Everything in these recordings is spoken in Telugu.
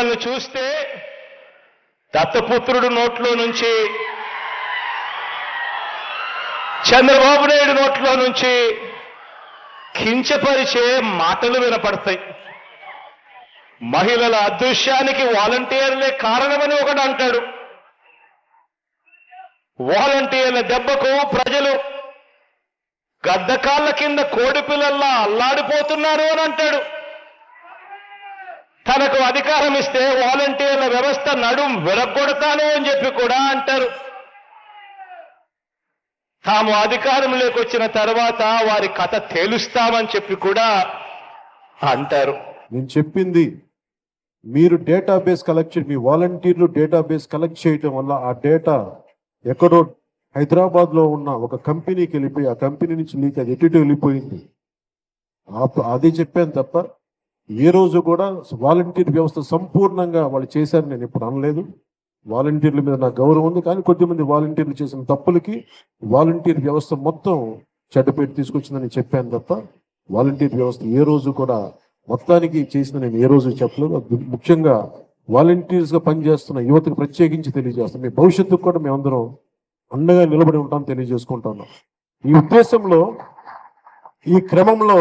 మిమ్మల్ని చూస్తే దత్తపుత్రుడు నోట్లో నుంచి చంద్రబాబు నాయుడు నోట్లో నుంచి కించపరిచే మాటలు వినపడతాయి. మహిళల అదృశ్యానికి వాలంటీర్లే కారణమని ఒకడు అంటాడు. వాలంటీర్ల దెబ్బకు ప్రజలు గద్దకాళ్ళ కింద కోడి పిల్లల్లా అల్లాడిపోతున్నారు అని అంటాడు. తనకు అధికారం ఇస్తే వాలంటీర్ల వ్యవస్థ నడుం విరగొడతాను అని చెప్పి కూడా అంటారు. తాము అధికారంలోకి వచ్చిన తర్వాత వారి కథ తేలుస్తామని చెప్పి కూడా అంటారు. నేను చెప్పింది మీరు డేటాబేస్ కలెక్ట్ మీ వాలంటీర్లు డేటాబేస్ కలెక్ట్ చేయటం వల్ల ఆ డేటా ఎక్కడో హైదరాబాద్లో ఉన్న ఒక కంపెనీకి వెళ్ళిపోయి ఆ కంపెనీ నుంచి నీకు అది ఎటు వెళ్ళిపోయింది. అది చెప్పాను తప్ప ఏ రోజు కూడా వాలంటీర్ వ్యవస్థ సంపూర్ణంగా వాళ్ళు చేశారు నేను ఇప్పుడు అనలేదు. వాలంటీర్ల మీద నాకు గౌరవం ఉంది. కానీ కొద్దిమంది వాలంటీర్లు చేసిన తప్పులకి వాలంటీర్ వ్యవస్థ మొత్తం చెడ్డపేట తీసుకొచ్చిందని చెప్పాను తప్ప వాలంటీర్ వ్యవస్థ ఏ రోజు కూడా మొత్తానికి చేసిన నేను ఏ రోజు చెప్పలేదు. ముఖ్యంగా వాలంటీర్స్గా పనిచేస్తున్న యువతకు ప్రత్యేకించి తెలియజేస్తాం మీ భవిష్యత్తుకు కూడా మేమందరం అండగా నిలబడి ఉంటాం తెలియజేసుకుంటున్నాం. ఈ ఉద్దేశంలో ఈ క్రమంలో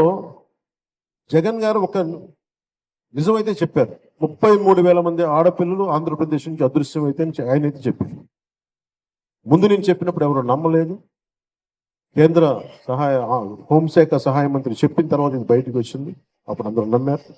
జగన్ గారు ఒక నిజమైతే చెప్పారు. ముప్పై మూడు వేల మంది ఆడపిల్లలు ఆంధ్రప్రదేశ్ నుంచి అదృశ్యం అయితే అని ఆయన అయితే చెప్పారు. ముందు నేను చెప్పినప్పుడు ఎవరు నమ్మలేదు. కేంద్ర సహాయ హోంశాఖ సహాయ మంత్రి చెప్పిన తర్వాత ఇది బయటకు వచ్చింది. అప్పుడు అందరూ నమ్మారు.